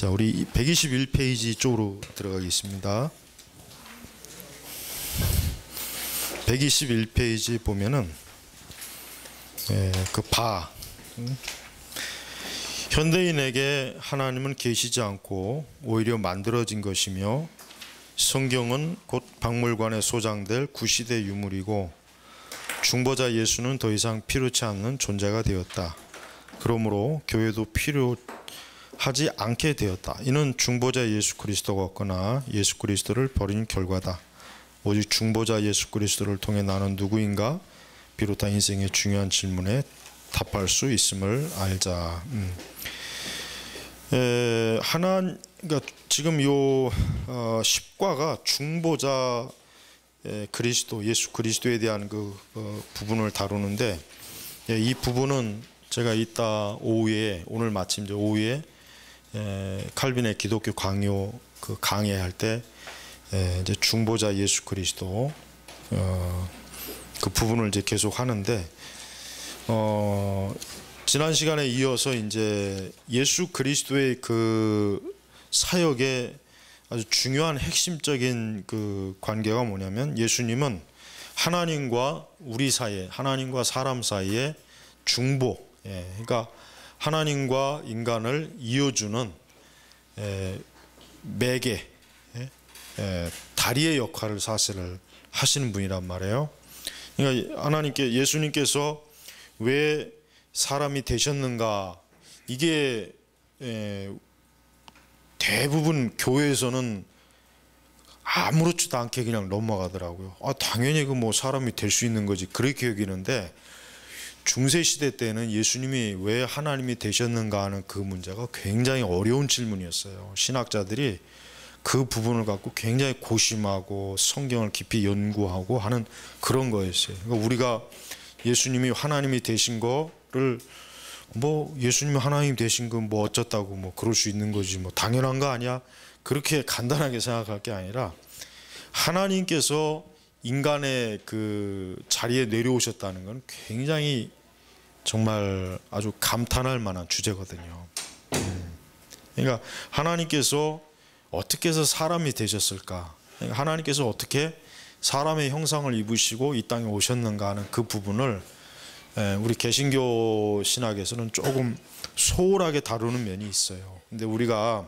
자, 우리 121페이지 쪽으로 들어가겠습니다. 121페이지 보면은 예, 그 바. 음? 현대인에게 하나님은 계시지 않고 오히려 만들어진 것이며 성경은 곧 박물관에 소장될 구시대 유물이고 중보자 예수는 더 이상 필요치 않는 존재가 되었다. 그러므로 교회도 필요 하지 않게 되었다. 이는 중보자 예수 그리스도가 없거나 예수 그리스도를 버린 결과다. 오직 중보자 예수 그리스도를 통해 나는 누구인가 비롯한 인생의 중요한 질문에 답할 수 있음을 알자. 음. 에, 하나 그러니까 지금 요 어, 10과가 중보자 에, 그리스도 예수 그리스도에 대한 그 어, 부분을 다루는데 예, 이 부분은 제가 이따 오후에 오늘 마침 이제 오후에 에, 칼빈의 기독교 강요 그 강의할 때 에, 이제 중보자 예수 그리스도 어, 그 부분을 이제 계속 하는데 어, 지난 시간에 이어서 이제 예수 그리스도의 그 사역의 아주 중요한 핵심적인 그 관계가 뭐냐면 예수님은 하나님과 우리 사이에 하나님과 사람 사이에 중보, 예, 그러니까 하나님과 인간을 이어주는 예, 매개, 예, 예, 다리의 역할을 사실을 하시는 분이란 말이에요. 그러니까 하나님께 예수님께서 왜 사람이 되셨는가 이게 에, 대부분 교회에서는 아무렇지도 않게 그냥 넘어가더라고요. 아 당연히 그 뭐 사람이 될 수 있는 거지 그렇게 여기는데 중세 시대 때는 예수님이 왜 하나님이 되셨는가 하는 그 문제가 굉장히 어려운 질문이었어요. 신학자들이 그 부분을 갖고 굉장히 고심하고 성경을 깊이 연구하고 하는 그런 거였어요. 그러니까 우리가 예수님이 하나님이 되신 거를 뭐 예수님이 하나님 되신 건 뭐 어쩌다고 뭐 그럴 수 있는 거지 뭐 당연한 거 아니야 그렇게 간단하게 생각할 게 아니라 하나님께서 인간의 그 자리에 내려오셨다는 건 굉장히 정말 아주 감탄할 만한 주제거든요. 음. 그러니까 하나님께서 어떻게 해서 사람이 되셨을까? 그러니까 하나님께서 어떻게 사람의 형상을 입으시고 이 땅에 오셨는가 하는 그 부분을 우리 개신교 신학에서는 조금 소홀하게 다루는 면이 있어요. 근데 우리가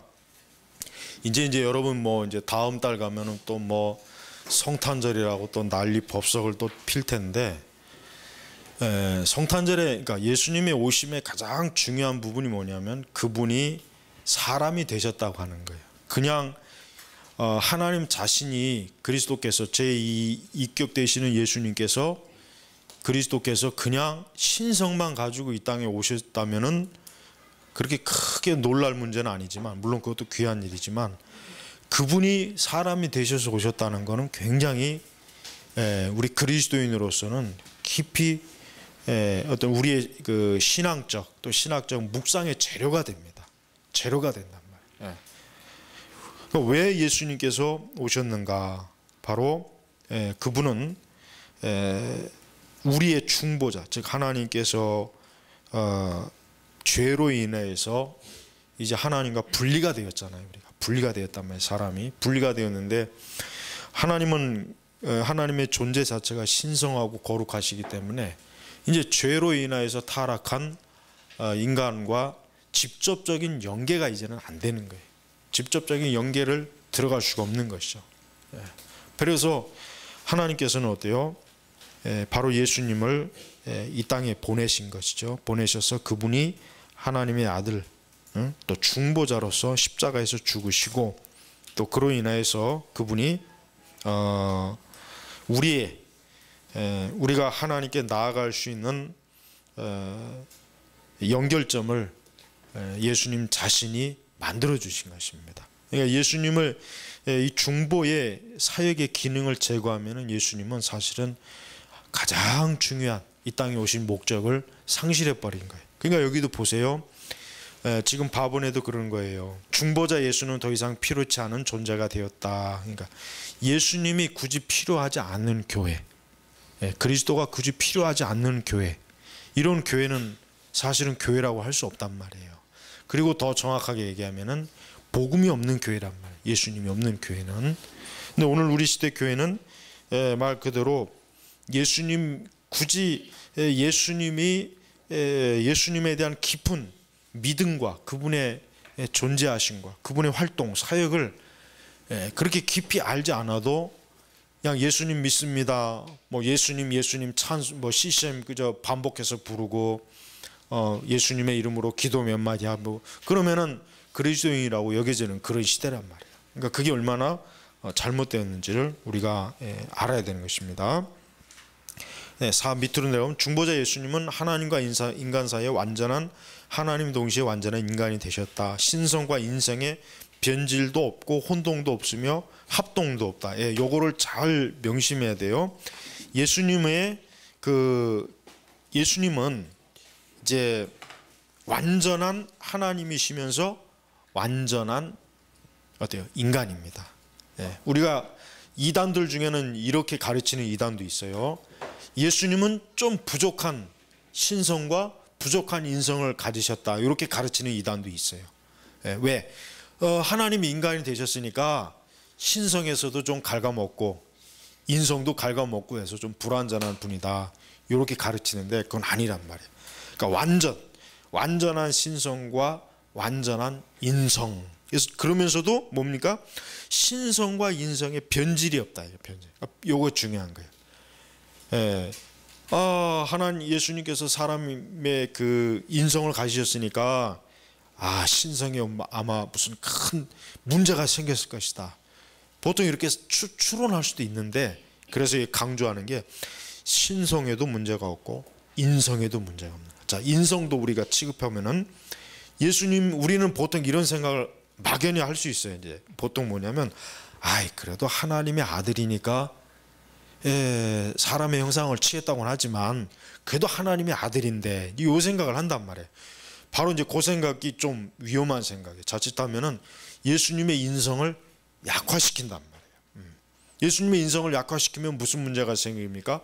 이제 이제 여러분 뭐 이제 다음 달 가면은 또 뭐 성탄절이라고 또 난리 법석을 또 필 텐데 성탄절에 그러니까 예수님의 오심의 가장 중요한 부분이 뭐냐면 그분이 사람이 되셨다고 하는 거예요. 그냥 어, 하나님 자신이 그리스도께서 제2 되시는 예수님께서 그리스도께서 그냥 신성만 가지고 이 땅에 오셨다면은 그렇게 크게 놀랄 문제는 아니지만 물론 그것도 귀한 일이지만 그분이 사람이 되셔서 오셨다는 것은 굉장히 우리 그리스도인으로서는 깊이 어떤 우리의 그 신앙적 또 신학적 묵상의 재료가 됩니다. 재료가 된단 말이에요. 그러니까 왜 예수님께서 오셨는가? 바로 그분은 우리의 중보자, 즉 하나님께서 어, 죄로 인해서 이제 하나님과 분리가 되었잖아요. 우리가 분리가 되었단 말이에요. 사람이 분리가 되었는데 하나님은 하나님의 존재 자체가 신성하고 거룩하시기 때문에 이제 죄로 인하여서 타락한 어, 인간과 직접적인 연계가 이제는 안 되는 거예요. 직접적인 연계를 들어갈 수가 없는 것이죠. 예. 그래서 하나님께서는 어때요? 예, 바로 예수님을 예, 이 땅에 보내신 것이죠. 보내셔서 그분이 하나님의 아들, 또 중보자로서 십자가에서 죽으시고 또 그로 인하여서 그분이 어, 우리의 우리가 하나님께 나아갈 수 있는 어, 연결점을 예수님 자신이 만들어 주신 것입니다. 그러니까 예수님을 이 중보의 사역의 기능을 제거하면 예수님은 사실은 가장 중요한 이 땅에 오신 목적을 상실해 버린 거예요. 그러니까 여기도 보세요. 지금 바본에도 그런 거예요. 중보자 예수는 더 이상 필요치 않은 존재가 되었다. 그러니까 예수님이 굳이 필요하지 않는 교회, 그리스도가 굳이 필요하지 않는 교회, 이런 교회는 사실은 교회라고 할 수 없단 말이에요. 그리고 더 정확하게 얘기하면은 복음이 없는 교회란 말이에요. 예수님이 없는 교회는. 근데 오늘 우리 시대 교회는 예, 말 그대로 예수님 굳이 예, 예수님이 예, 예수님에 대한 깊은 믿음과 그분의 존재하심과 그분의 활동 사역을 그렇게 깊이 알지 않아도 그냥 예수님 믿습니다. 뭐 예수님 예수님 찬수 뭐 CCM 그저 반복해서 부르고 어 예수님의 이름으로 기도 몇 마디 하고 그러면은 그리스도인이라고 여겨지는 그런 시대란 말이에요. 그러니까 그게 얼마나 어, 잘못되었는지를 우리가 알아야 되는 것입니다. 네, 사 밑으로 내려오면 중보자 예수님은 하나님과 인사, 인간 사이에 완전한 하나님 동시에 완전한 인간이 되셨다. 신성과 인성에 변질도 없고 혼동도 없으며 합동도 없다. 예, 요거를 잘 명심해야 돼요. 예수님의 그 예수님은 이제 완전한 하나님이시면서 완전한 어때요? 인간입니다. 예, 우리가 이단들 중에는 이렇게 가르치는 이단도 있어요. 예수님은 좀 부족한 신성과 부족한 인성을 가지셨다. 이렇게 가르치는 이단도 있어요. 예, 왜? 어, 하나님이 인간이 되셨으니까 신성에서도 좀 갉아먹고 인성도 갉아먹고 해서 좀 불완전한 분이다. 이렇게 가르치는데 그건 아니란 말이에요. 그러니까 완전 완전한 신성과 완전한 인성. 그러면서도 뭡니까? 신성과 인성의 변질이 없다. 변질. 그러니까 요거 중요한 거예요. 예. 아, 하나님 예수님께서 사람의 그 인성을 가지셨으니까 아, 신성에 아마 무슨 큰 문제가 생겼을 것이다. 보통 이렇게 추, 추론할 수도 있는데 그래서 강조하는 게 신성에도 문제가 없고 인성에도 문제가 없는. 자, 인성도 우리가 취급하면은 예수님 우리는 보통 이런 생각을 막연히 할 수 있어요. 이제 보통 뭐냐면 아이 그래도 하나님의 아들이니까 예, 사람의 형상을 취했다고는 하지만 그래도 하나님의 아들인데 이 생각을 한단 말이에요. 바로 이제 그 생각이 좀 위험한 생각이에요. 자칫하면은 예수님의 인성을 약화시킨단 말이에요. 음. 예수님의 인성을 약화시키면 무슨 문제가 생깁니까?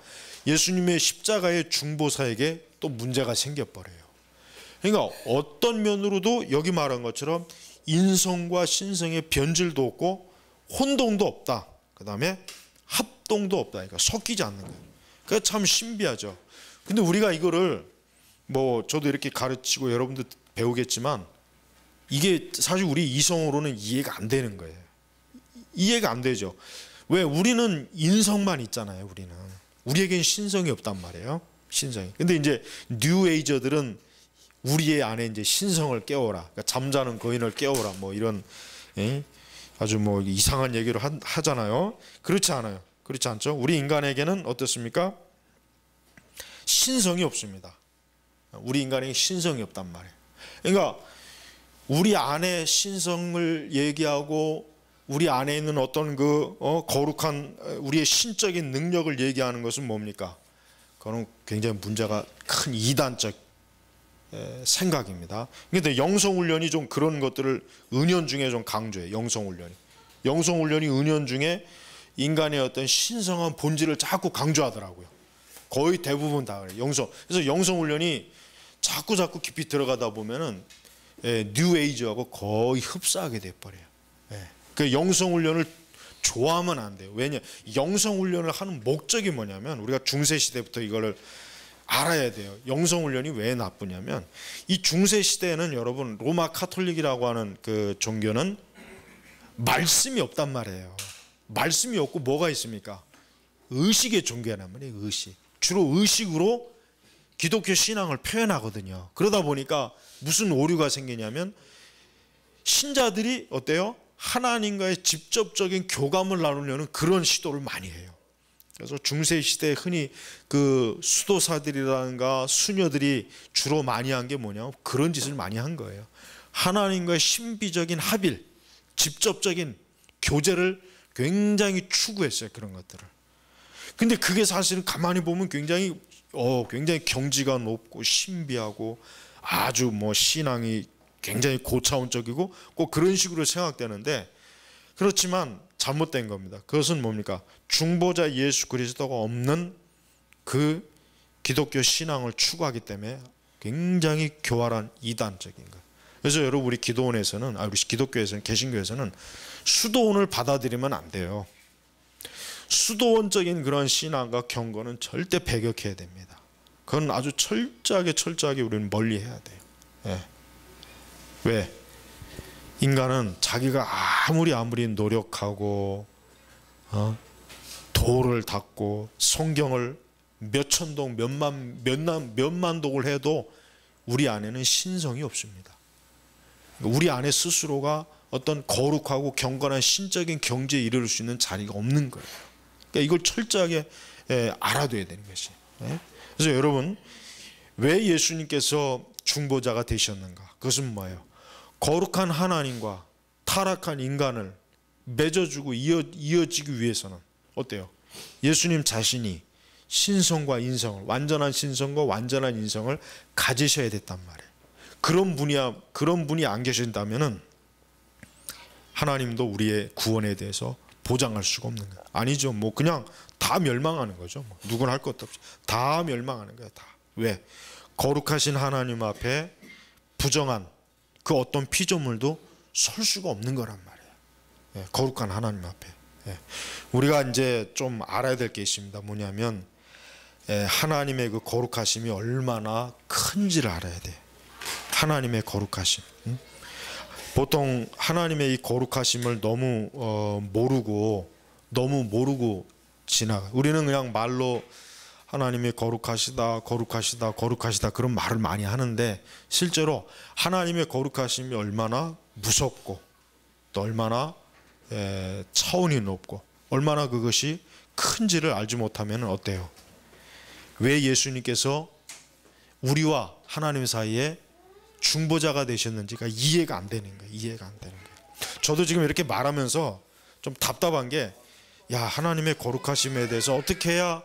예수님의 십자가의 중보사에게 또 문제가 생겨버려요. 그러니까 어떤 면으로도 여기 말한 것처럼 인성과 신성의 변질도 없고 혼동도 없다. 그 다음에 합동도 없다. 그러니까 섞이지 않는 거예요. 그게 참 신비하죠. 근데 우리가 이거를 뭐 저도 이렇게 가르치고 여러분도 배우겠지만 이게 사실 우리 이성으로는 이해가 안 되는 거예요. 이해가 안 되죠. 왜 우리는 인성만 있잖아요. 우리는 우리에겐 신성이 없단 말이에요. 신성이. 근데 이제 뉴에이저들은 우리의 안에 이제 신성을 깨워라. 그러니까 잠자는 거인을 깨워라. 뭐 이런 예? 아주 뭐 이상한 얘기를 하, 잖아요 그렇지 않아요. 그렇지 않죠? 우리 인간에게는 어떻습니까? 신성이 없습니다. 우리 인간에게 신성이 없단 말이에요. 그러니까 우리 안에 신성을 얘기하고 우리 안에 있는 어떤 그 어, 거룩한 우리의 신적인 능력을 얘기하는 것은 뭡니까? 그거는 굉장히 문제가 큰 이단적 생각입니다. 근데 영성 훈련이 좀 그런 것들을 은연 중에 좀 강조해. 영성 훈련이. 영성 훈련이 은연 중에 인간의 어떤 신성한 본질을 자꾸 강조하더라고요. 거의 대부분 다 그래요. 영성. 그래서 영성 훈련이 자꾸 자꾸 깊이 들어가다 보면은 예, 뉴 에이지하고 거의 흡사하게 돼 버려요. 예. 그 영성 훈련을 좋아하면 안 돼요. 왜냐? 영성 훈련을 하는 목적이 뭐냐면 우리가 중세 시대부터 이거를 알아야 돼요. 영성 훈련이 왜 나쁘냐면 이 중세 시대에는 여러분 로마 카톨릭이라고 하는 그 종교는 말씀이 없단 말이에요. 말씀이 없고 뭐가 있습니까? 의식의 종교란 말이에요. 의식. 주로 의식으로 기독교 신앙을 표현하거든요. 그러다 보니까 무슨 오류가 생기냐면 신자들이 어때요? 하나님과의 직접적인 교감을 나누려는 그런 시도를 많이 해요. 그래서 중세 시대에 흔히 그 수도사들이라든가 수녀들이 주로 많이 한 게 뭐냐 그런 짓을 많이 한 거예요. 하나님과의 신비적인 합일, 직접적인 교제를 굉장히 추구했어요 그런 것들을. 근데 그게 사실은 가만히 보면 굉장히 어 굉장히 경지가 높고 신비하고 아주 뭐 신앙이 굉장히 고차원적이고 꼭 그런 식으로 생각되는데 그렇지만 잘못된 겁니다. 그것은 뭡니까? 중보자 예수 그리스도가 없는 그 기독교 신앙을 추구하기 때문에 굉장히 교활한 이단적인 것. 그래서 여러분 우리 기도원에서는 아 우리 기독교에서는 개신교에서는 수도원을 받아들이면 안 돼요. 수도원적인 그런 신앙과 경건은 절대 배격해야 됩니다. 그건 아주 철저하게 철저하게 우리는 멀리해야 돼요. 예. 왜? 인간은 자기가 아무리 아무리 노력하고 어? 도를 닦고 성경을 몇천 동 몇만 몇만 몇만 독을 해도 우리 안에는 신성이 없습니다. 우리 안에 스스로가 어떤 거룩하고 경건한 신적인 경지에 이르를 수 있는 자리가 없는 거예요. 그러니까 이걸 철저하게 예, 알아둬야 되는 것이. 예? 그래서 여러분 왜 예수님께서 중보자가 되셨는가? 그것은 뭐예요? 거룩한 하나님과 타락한 인간을 맺어주고 이어, 이어지기 위해서는 어때요? 예수님 자신이 신성과 인성을 완전한 신성과 완전한 인성을 가지셔야 됐단 말이에요. 그런 분이야 그런 분이 안 계신다면은 하나님도 우리의 구원에 대해서 보장할 수가 없는 거예요. 아니죠. 뭐 그냥 다 멸망하는 거죠. 뭐 누군 할 것도 없이 다 멸망하는 거예요. 다 왜? 거룩하신 하나님 앞에 부정한 그 어떤 피조물도 설 수가 없는 거란 말이에요. 예, 거룩한 하나님 앞에. 예. 우리가 이제 좀 알아야 될 게 있습니다. 뭐냐면 예, 하나님의 그 거룩하심이 얼마나 큰지를 알아야 돼. 하나님의 거룩하심. 응? 보통 하나님의 이 거룩하심을 너무 어, 모르고 너무 모르고 지나가. 우리는 그냥 말로 하나님이 거룩하시다, 거룩하시다, 거룩하시다 그런 말을 많이 하는데 실제로 하나님의 거룩하심이 얼마나 무섭고 또 얼마나 에, 차원이 높고 얼마나 그것이 큰지를 알지 못하면 어때요? 왜 예수님께서 우리와 하나님 사이에 중보자가 되셨는지가 이해가 안 되는 거예요. 이해가 안 되는 거예요. 저도 지금 이렇게 말하면서 좀 답답한 게, 야 하나님의 거룩하심에 대해서 어떻게 해야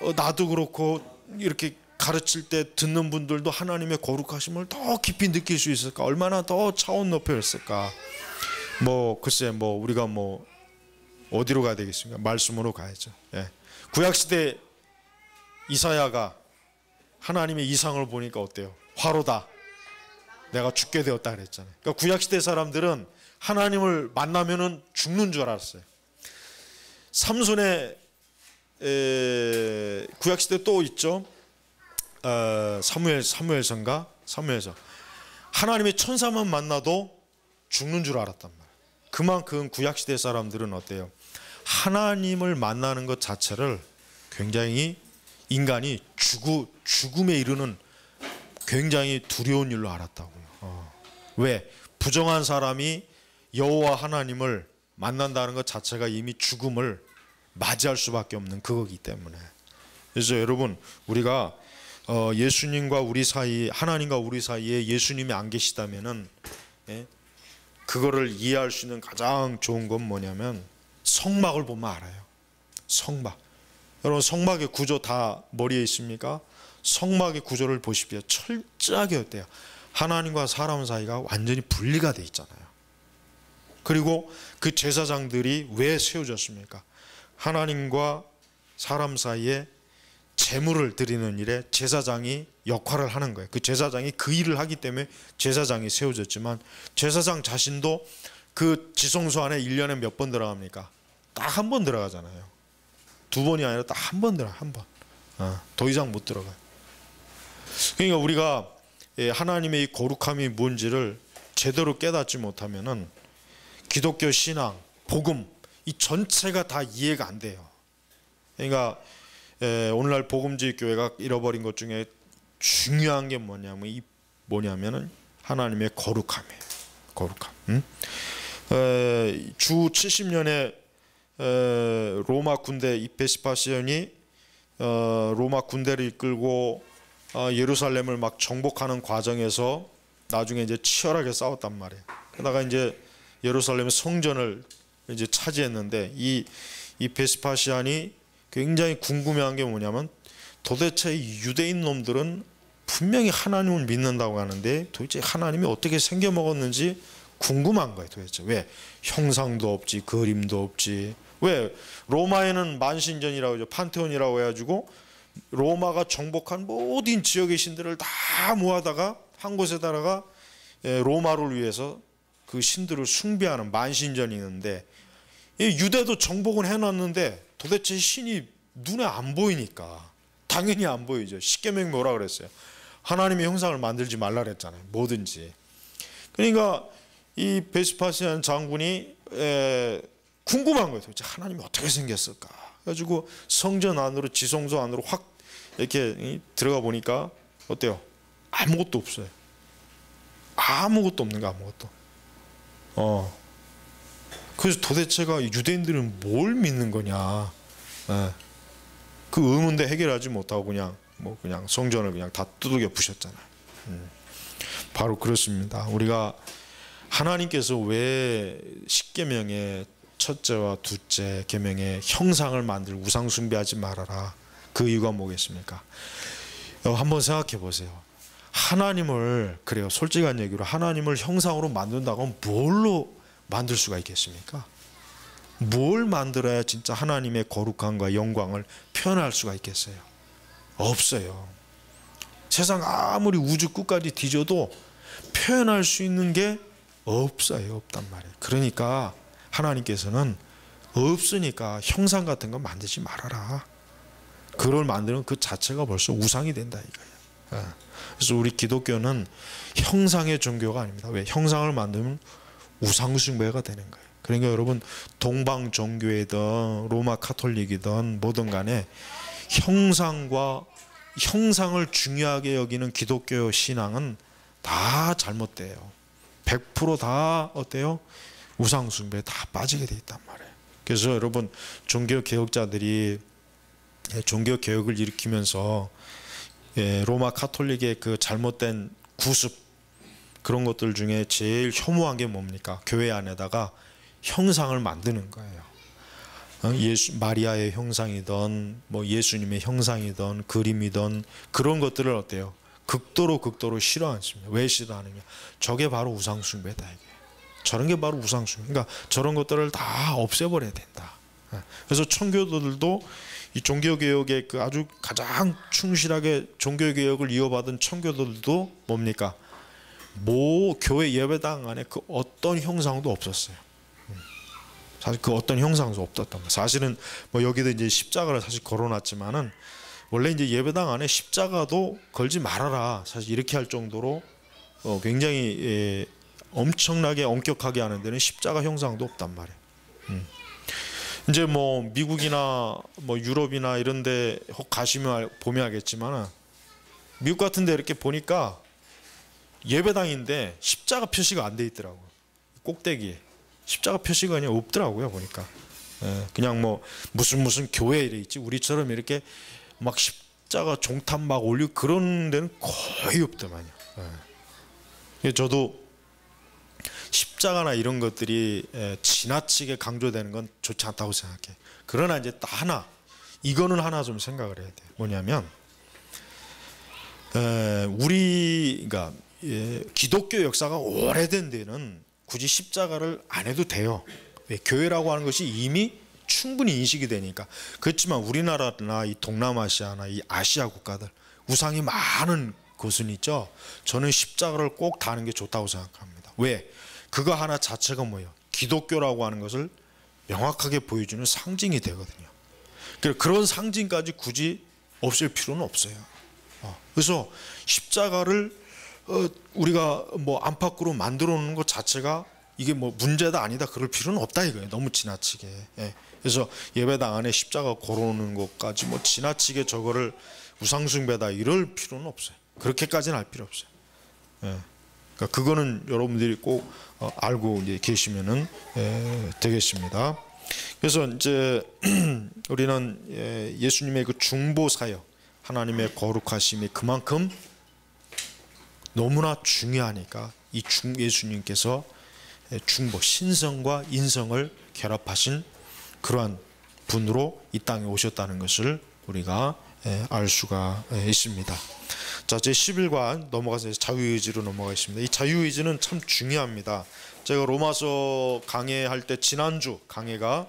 어, 나도 그렇고 이렇게 가르칠 때 듣는 분들도 하나님의 거룩하심을 더 깊이 느낄 수 있을까? 얼마나 더 차원 높여였을까? 뭐 글쎄 뭐 우리가 뭐 어디로 가야 되겠습니까? 말씀으로 가야죠. 예. 구약 시대 이사야가 하나님의 이상을 보니까 어때요? 화로다. 내가 죽게 되었다 그랬잖아요. 그러니까 구약 시대 사람들은 하나님을 만나면은 죽는 줄 알았어요. 삼손의 에, 구약 시대 또 있죠. 어, 사무엘 사무엘서인가 사무엘서 하나님의 천사만 만나도 죽는 줄 알았단 말이에요. 그만큼 구약 시대 사람들은 어때요? 하나님을 만나는 것 자체를 굉장히 인간이 죽음에 이르는 굉장히 두려운 일로 알았다고요. 어. 왜 부정한 사람이 여호와 하나님을 만난다는 것 자체가 이미 죽음을 맞이할 수밖에 없는 그거기 때문에 그래서 여러분 우리가 어, 예수님과 우리 사이 하나님과 우리 사이에 예수님이 안 계시다면은 예? 그거를 이해할 수 있는 가장 좋은 건 뭐냐면 성막을 보면 알아요. 성막. 여러분 성막의 구조 다 머리에 있습니까? 성막의 구조를 보십시오. 철저하게 어때요? 하나님과 사람 사이가 완전히 분리가 돼 있잖아요. 그리고 그 제사장들이 왜 세워졌습니까? 하나님과 사람 사이에 제물을 드리는 일에 제사장이 역할을 하는 거예요. 그 제사장이 그 일을 하기 때문에 제사장이 세워졌지만 제사장 자신도 그 지성소 안에 1년에 몇 번 들어갑니까? 딱 한 번 들어가잖아요. 두 번이 아니라 딱 한 번 들어가, 한 번. 어, 더 이상 못 들어가요. 그러니까 우리가 예, 하나님의 이 거룩함이 뭔지를 제대로 깨닫지 못하면은 기독교 신앙, 복음 이 전체가 다 이해가 안 돼요. 그러니까 예, 오늘날 복음지 교회가 잃어버린 것 중에 중요한 게 뭐냐면 이 뭐냐면은 하나님의 거룩함이에요. 거룩함. 응? 에, 주 70년에 에, 로마 군대 이페스파시온이 어, 로마 군대를 이끌고 어, 예루살렘을 막 정복하는 과정에서 나중에 이제 치열하게 싸웠단 말이에요. 그러다가 이제 예루살렘의 성전을 이제 차지했는데 이, 이 베스파시안이 굉장히 궁금해한 게 뭐냐면 도대체 유대인 놈들은 분명히 하나님을 믿는다고 하는데 도대체 하나님이 어떻게 생겨 먹었는지 궁금한 거예요 도대체. 왜? 형상도 없지 그림도 없지. 왜? 로마에는 만신전이라고 하죠 판테온이라고 해가지고 로마가 정복한 모든 지역의 신들을 다 모아다가 한 곳에다가 예, 로마를 위해서 그 신들을 숭배하는 만신전이 있는데 이 유대도 정복은 해놨는데 도대체 신이 눈에 안 보이니까 당연히 안 보이죠. 십계명 뭐라 그랬어요? 하나님의 형상을 만들지 말라 그랬잖아요. 뭐든지. 그러니까 이 베스파시안 장군이 에, 궁금한 거예요. 도대체 하나님이 어떻게 생겼을까? 그래가지고 성전 안으로 지성소 안으로 확 이렇게 들어가 보니까 어때요? 아무것도 없어요. 아무것도 없는 거 아무것도. 어. 그래서 도대체가 유대인들은 뭘 믿는 거냐? 예. 그 의문도 해결하지 못하고 그냥 뭐 그냥 성전을 그냥 다 두들겨 부셨잖아요. 음. 바로 그렇습니다. 우리가 하나님께서 왜 십계명의 첫째와 둘째 계명의 형상을 만들 우상 숭배하지 말아라. 그 이유가 뭐겠습니까? 어, 한번 생각해 보세요. 하나님을 그래요. 솔직한 얘기로 하나님을 형상으로 만든다고 뭘로 만들 수가 있겠습니까? 뭘 만들어야 진짜 하나님의 거룩함과 영광을 표현할 수가 있겠어요? 없어요. 세상 아무리 우주 끝까지 뒤져도 표현할 수 있는 게 없어요. 없단 말이에요. 그러니까 하나님께서는 없으니까 형상 같은 거 만들지 말아라. 그걸 만드는 그 자체가 벌써 우상이 된다 이거예요. 예. 그래서 우리 기독교는 형상의 종교가 아닙니다. 왜? 형상을 만들면 우상숭배가 되는 거예요. 그러니까 여러분 동방 종교이든 로마 카톨릭이든 뭐든 간에 형상과 형상을 중요하게 여기는 기독교 신앙은 다 잘못돼요. 100%다 어때요? 우상 숭배에 다 빠지게 돼 있단 말이에요. 그래서 여러분 종교 개혁자들이 종교 개혁을 일으키면서 예, 로마 카톨릭의 그 잘못된 구습 그런 것들 중에 제일 혐오한 게 뭡니까? 교회 안에다가 형상을 만드는 거예요. 어, 예수 마리아의 형상이던 뭐 예수님의 형상이던 그림이던 그런 것들을 어때요? 극도로 극도로 싫어하십니다. 왜 싫어하느냐? 저게 바로 우상 숭배다 이게. 저런 게 바로 우상 숭배. 그러니까 저런 것들을 다 없애버려야 된다. 예. 그래서 청교도들도 이 종교 개혁에 그 아주 가장 충실하게 종교 개혁을 이어받은 청교도들도 뭡니까? 모 교회 예배당 안에 그 어떤 형상도 없었어요. 음. 사실 그 어떤 형상도 없었단 말. 사실은 뭐 여기도 이제 십자가를 사실 걸어놨지만은 원래 이제 예배당 안에 십자가도 걸지 말아라. 사실 이렇게 할 정도로 어 굉장히 예 엄청나게 엄격하게 하는 데는 십자가 형상도 없단 말이에요. 음. 이제 뭐 미국이나 뭐 유럽이나 이런데 혹 가시면 보면 알겠지만은 미국 같은데 이렇게 보니까 예배당인데 십자가 표시가 안 돼 있더라고 꼭대기에 십자가 표시가 그냥 없더라고요 보니까 예, 그냥 뭐 무슨 무슨 교회 이래 있지 우리처럼 이렇게 막 십자가 종탑 막 올리고 그런 데는 거의 없더만요. 예. 저도 십자가나 이런 것들이 지나치게 강조되는 건 좋지 않다고 생각해. 그러나 이제 하나 이거는 하나 좀 생각을 해야 돼. 뭐냐면 우리 그러니까 기독교 역사가 오래된 데는 굳이 십자가를 안 해도 돼요. 왜? 교회라고 하는 것이 이미 충분히 인식이 되니까. 그렇지만 우리나라나 이 동남아시아나 이 아시아 국가들 우상이 많은 곳은 있죠. 저는 십자가를 꼭 다는 게 좋다고 생각합니다. 왜? 그거 하나 자체가 뭐예요? 기독교라고 하는 것을 명확하게 보여주는 상징이 되거든요. 그런 상징까지 굳이 없앨 필요는 없어요. 어, 그래서 십자가를 어, 우리가 뭐 안팎으로 만들어 놓는 것 자체가 이게 뭐 문제다 아니다 그럴 필요는 없다 이거예요. 너무 지나치게. 예. 그래서 예배당 안에 십자가 걸어놓는 것까지 뭐 지나치게 저거를 우상숭배다 이럴 필요는 없어요. 그렇게까지는 할 필요 없어요. 예. 그러니까 그거는 여러분들이 꼭 어, 알고 계시면은 예, 되겠습니다. 그래서 이제 우리는 예, 예수님의 그 중보 사역, 하나님의 거룩하심이 그만큼 너무나 중요하니까 이 중 예수님께서 예, 중보 신성과 인성을 결합하신 그러한 분으로 이 땅에 오셨다는 것을 우리가 알 수가 있습니다. 자, 제 11관 넘어가서 자유의지로 넘어가겠습니다. 이 자유의지는 참 중요합니다. 제가 로마서 강해할 때 지난주 강해가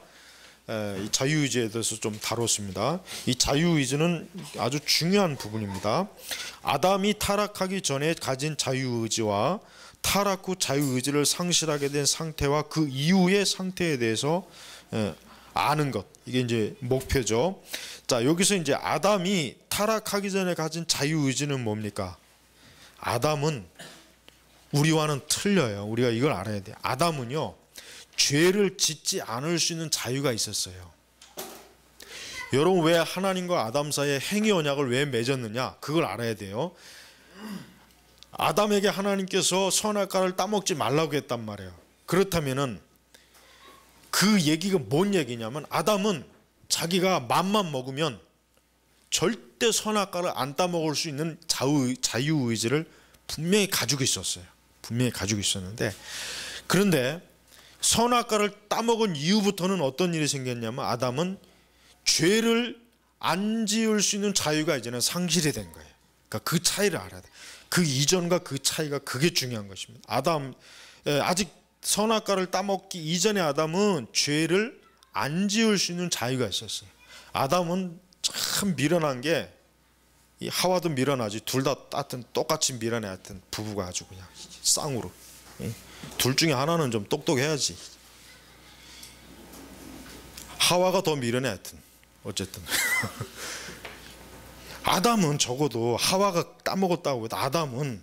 이 자유의지에 대해서 좀 다뤘습니다. 이 자유의지는 아주 중요한 부분입니다. 아담이 타락하기 전에 가진 자유의지와 타락 후 자유의지를 상실하게 된 상태와 그 이후의 상태에 대해서 예, 아는 것 이게 이제 목표죠. 자 여기서 이제 아담이 타락하기 전에 가진 자유 의지는 뭡니까? 아담은 우리와는 틀려요. 우리가 이걸 알아야 돼. 아담은요 죄를 짓지 않을 수 있는 자유가 있었어요. 여러분 왜 하나님과 아담 사이에 행위 언약을 왜 맺었느냐? 그걸 알아야 돼요. 아담에게 하나님께서 선악과를 따먹지 말라고 했단 말이에요. 그렇다면은 그 얘기가 뭔 얘기냐면 아담은 자기가 맘만 먹으면 절대 선악과를 안 따먹을 수 있는 자유, 자유의지를 분명히 가지고 있었어요. 분명히 가지고 있었는데 그런데 선악과를 따먹은 이후부터는 어떤 일이 생겼냐면 아담은 죄를 안 지을 수 있는 자유가 이제는 상실이 된 거예요. 그러니까 그 차이를 알아야 돼. 그 이전과 그 차이가 그게 중요한 것입니다. 아담 아직 선악과를 따먹기 이전에 아담은 죄를 안 지을 수 있는 자유가 있었어요. 아담은 참 미련한 게 하와도 미련하지. 둘 다 하여튼 똑같이 미련해. 하여튼 부부가 아주 그냥 쌍으로. 둘 중에 하나는 좀 똑똑해야지. 하와가 더 미련해. 하여튼 어쨌든. 아담은 적어도 하와가 따먹었다고 해도 아담은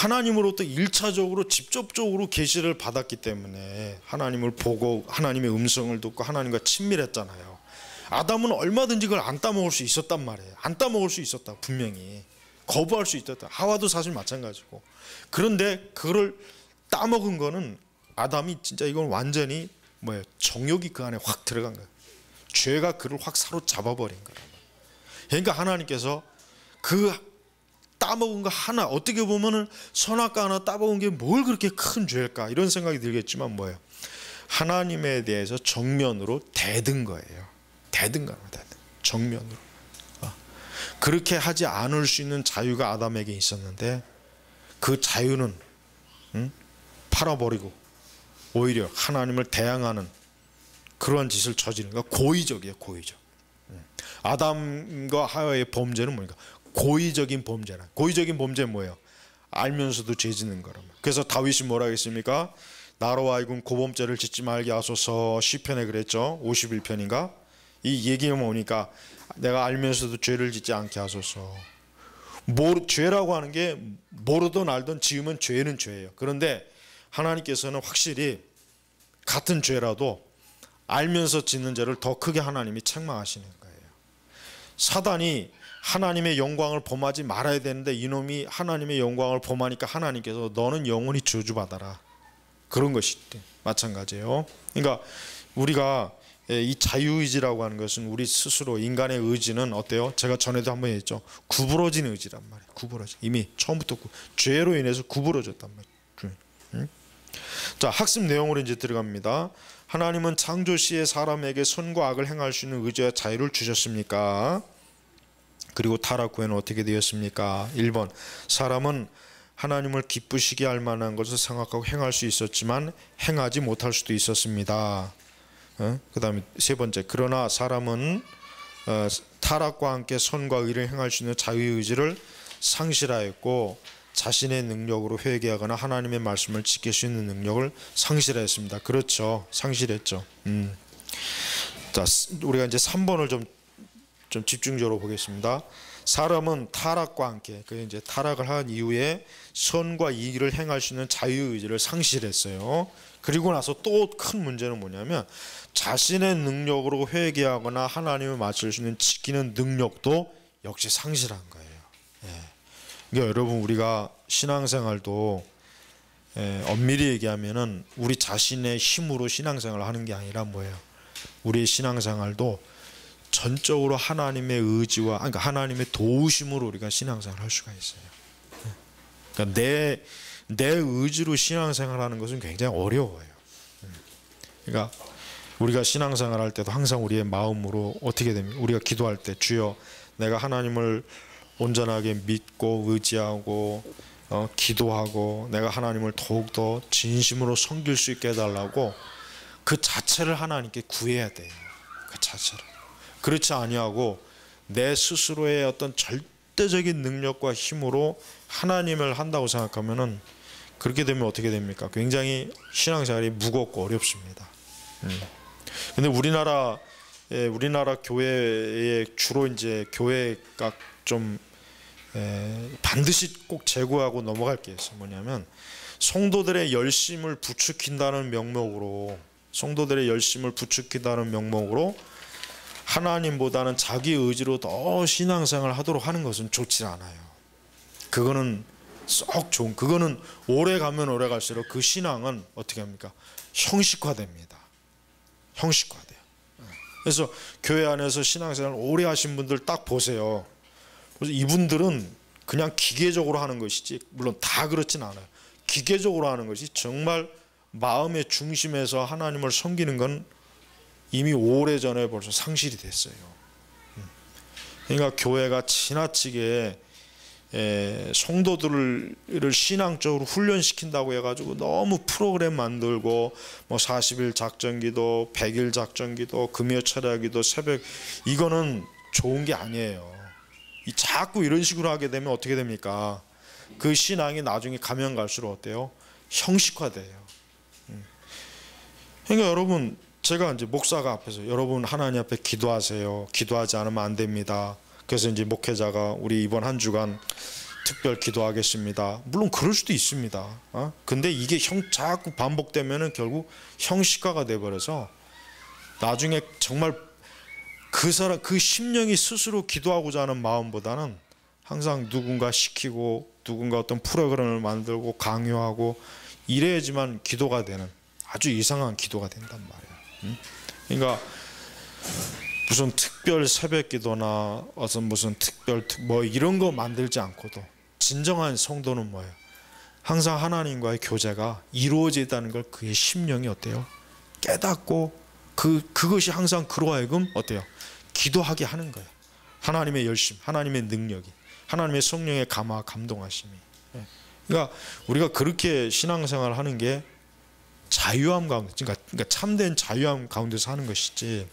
하나님으로부터 일차적으로 직접적으로 계시를 받았기 때문에 하나님을 보고 하나님의 음성을 듣고 하나님과 친밀했잖아요. 아담은 얼마든지 그걸 안 따먹을 수 있었단 말이에요. 안 따먹을 수 있었다 분명히 거부할 수 있었다. 하와도 사실 마찬가지고 그런데 그걸 따먹은 거는 아담이 진짜 이건 완전히 뭐예요 정욕이 그 안에 확 들어간 거예요. 죄가 그를 확 사로잡아 버린 거예요. 그러니까 하나님께서 그 따먹은 거 하나 어떻게 보면은 선악과 하나 따먹은 게 뭘 그렇게 큰 죄일까 이런 생각이 들겠지만 뭐예요? 하나님에 대해서 정면으로 대든 거예요. 대든 겁니다. 정면으로. 어. 그렇게 하지 않을 수 있는 자유가 아담에게 있었는데 그 자유는 응? 팔아버리고 오히려 하나님을 대항하는 그러한 짓을 저지른 거 고의적이에요. 고의적. 아담과 하와의 범죄는 뭡니까? 고의적인 범죄라. 고의적인 범죄 뭐예요? 알면서도 죄 짓는 거라. 그래서 다윗이 뭐라 했습니까? 나로 하여금 고범죄를 짓지 말게 하소서 시편에 그랬죠. 51편인가? 이 얘기가 뭐니까 내가 알면서도 죄를 짓지 않게 하소서. 모르, 죄라고 하는 게 모르든 알든 지으면 죄는 죄예요. 그런데 하나님께서는 확실히 같은 죄라도 알면서 짓는 죄를 더 크게 하나님이 책망하시는 거예요. 사단이 하나님의 영광을 범하지 말아야 되는데 이놈이 하나님의 영광을 범하니까 하나님께서 너는 영원히 저주받아라. 그런 것이 마찬가지예요. 그러니까 우리가 이 자유의지라고 하는 것은 우리 스스로 인간의 의지는 어때요? 제가 전에도 한번 했죠. 구부러진 의지란 말이에요. 구부러진 이미 처음부터 죄로 인해서 구부러졌단 말이에요. 자 학습 내용으로 이제 들어갑니다. 하나님은 창조 시에 사람에게 선과 악을 행할 수 있는 의지와 자유를 주셨습니까? 그리고 타락 후에는 어떻게 되었습니까? 1번 사람은 하나님을 기쁘시게 할 만한 것을 생각하고 행할 수 있었지만 행하지 못할 수도 있었습니다. 어? 그 다음에 세 번째 그러나 사람은 어, 타락과 함께 선과 의를 행할 수 있는 자유의지를 상실하였고 자신의 능력으로 회개하거나 하나님의 말씀을 지킬 수 있는 능력을 상실했습니다. 그렇죠. 상실했죠. 음. 자, 우리가 이제 3번을 좀, 좀 집중적으로 보겠습니다. 사람은 타락과 함께 그 이제 타락을 한 이후에 선과 이익을 행할 수 있는 자유의지를 상실했어요. 그리고 나서 또 큰 문제는 뭐냐면 자신의 능력으로 회개하거나 하나님을 맞출 수 있는 지키는 능력도 역시 상실한 거예요. 예. 그러니까 여러분 우리가 신앙생활도 예, 엄밀히 얘기하면은 우리 자신의 힘으로 신앙생활을 하는 게 아니라 뭐예요? 우리 신앙생활도 전적으로 하나님의 의지와 그러니까 하나님의 도우심으로 우리가 신앙생활을 할 수가 있어요. 예. 그러니까 내, 내 의지로 신앙생활 하는 것은 굉장히 어려워요. 예. 그러니까 우리가 신앙생활 할 때도 항상 우리의 마음으로 어떻게 됩니까? 우리가 기도할 때 주여 내가 하나님을 온전하게 믿고 의지하고 어, 기도하고 내가 하나님을 더욱더 진심으로 섬길 수 있게 해달라고 그 자체를 하나님께 구해야 돼요. 그 자체를. 그렇지 아니하고 내 스스로의 어떤 절대적인 능력과 힘으로 하나님을 한다고 생각하면은 그렇게 되면 어떻게 됩니까? 굉장히 신앙생활이 무겁고 어렵습니다. 음. 근데 우리나라 예, 우리나라 교회에 주로 이제 교회가 좀 에, 반드시 꼭 제고하고 넘어갈 게 있어요. 뭐냐면 성도들의 열심을 부추긴다는 명목으로 성도들의 열심을 부추긴다는 명목으로 하나님보다는 자기 의지로 더 신앙생활을 하도록 하는 것은 좋지 않아요. 그거는 썩 좋은 그거는 오래 가면 오래 갈수록 그 신앙은 어떻게 합니까? 형식화됩니다. 형식화돼요. 그래서 교회 안에서 신앙생활 오래 하신 분들 딱 보세요. 그래서 이분들은 그냥 기계적으로 하는 것이지 물론 다 그렇진 않아요. 기계적으로 하는 것이 정말 마음의 중심에서 하나님을 섬기는 건 이미 오래전에 벌써 상실이 됐어요. 음. 그러니까 교회가 지나치게 성도들을 신앙적으로 훈련시킨다고 해가지고 너무 프로그램 만들고 뭐 40일 작전기도, 100일 작전기도, 금요 철야기도, 새벽 이거는 좋은 게 아니에요. 이 자꾸 이런 식으로 하게 되면 어떻게 됩니까? 그 신앙이 나중에 가면 갈수록 어때요? 형식화돼요. 음. 그러니까 여러분 제가 이제 목사가 앞에서 여러분 하나님 앞에 기도하세요. 기도하지 않으면 안 됩니다. 그래서 이제 목회자가 우리 이번 한 주간 특별 기도하겠습니다. 물론 그럴 수도 있습니다. 어? 근데 이게 형 자꾸 반복되면은 결국 형식화가 돼 버려서 나중에 정말 그 사람 그 심령이 스스로 기도하고자 하는 마음보다는 항상 누군가 시키고 누군가 어떤 프로그램을 만들고 강요하고 이래야지만 기도가 되는 아주 이상한 기도가 된단 말이에요. 응? 그러니까 무슨 특별 새벽 기도나 어떤 무슨 특별 뭐 이런 거 만들지 않고도 진정한 성도는 뭐예요? 항상 하나님과의 교제가 이루어지다는 걸 그의 심령이 어때요? 깨닫고 그 그것이 항상 그로 하여금 어때요? 기도하게 하는 거예요. 하나님의 열심, 하나님의 능력이, 하나님의 성령의 감화, 감동하심이. 예. 그러니까 우리가 그렇게 신앙생활을 하는 게 자유함 가운데, 그러니까, 그러니까 참된 자유함 가운데서 하는 것이지.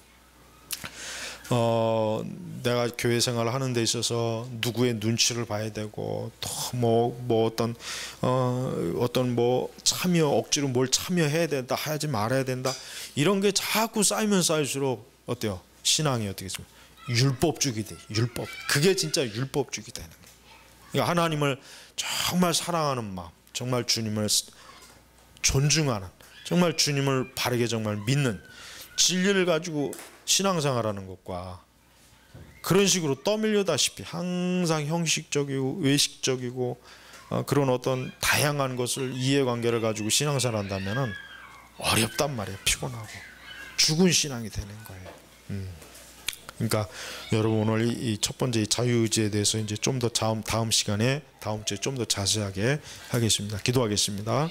어, 내가 교회 생활을 하는 데 있어서 누구의 눈치를 봐야 되고 또뭐뭐 뭐 어떤 어 어떤 뭐 참여 억지로 뭘 참여해야 된다 하지 말아야 된다 이런 게 자꾸 쌓이면 쌓일수록 어때요? 신앙이 어떻게 좀 율법주기 돼 율법. 그게 진짜 율법주기 되는 거예요 그러니까 하나님을 정말 사랑하는 마음 정말 주님을 존중하는 정말 주님을 바르게 정말 믿는 진리를 가지고 신앙생활하는 것과 그런 식으로 떠밀려다시피 항상 형식적이고 외식적이고 어, 그런 어떤 다양한 것을 이해관계를 가지고 신앙생활 한다면은 어렵단 말이에요. 피곤하고 죽은 신앙이 되는 거예요. 음. 그러니까 여러분 오늘 이 첫 번째 자유의지에 대해서 이제 좀 더 다음 시간에 다음 주에 좀 더 자세하게 하겠습니다. 기도하겠습니다.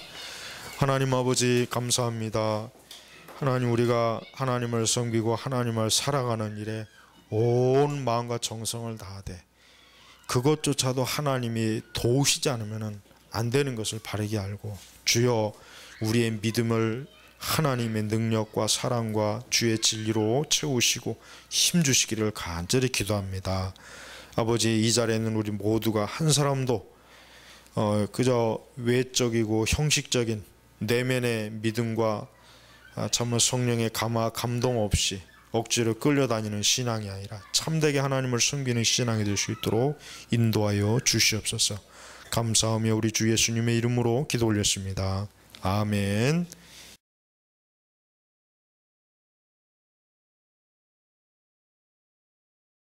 하나님 아버지 감사합니다. 하나님 우리가 하나님을 섬기고 하나님을 사랑하는 일에 온 마음과 정성을 다하되 그것조차도 하나님이 도우시지 않으면 안 되는 것을 바르게 알고 주여 우리의 믿음을 하나님의 능력과 사랑과 주의 진리로 채우시고 힘 주시기를 간절히 기도합니다. 아버지 이 자리에 는 우리 모두가 한 사람도 어 그저 외적이고 형식적인 내면의 믿음과 아, 참으 성령의 감화 감동 없이 억지로 끌려다니는 신앙이 아니라 참되게 하나님을 섬기는 신앙이 될 수 있도록 인도하여 주시옵소서. 감사하며 우리 주 예수님의 이름으로 기도 올렸습니다. 아멘.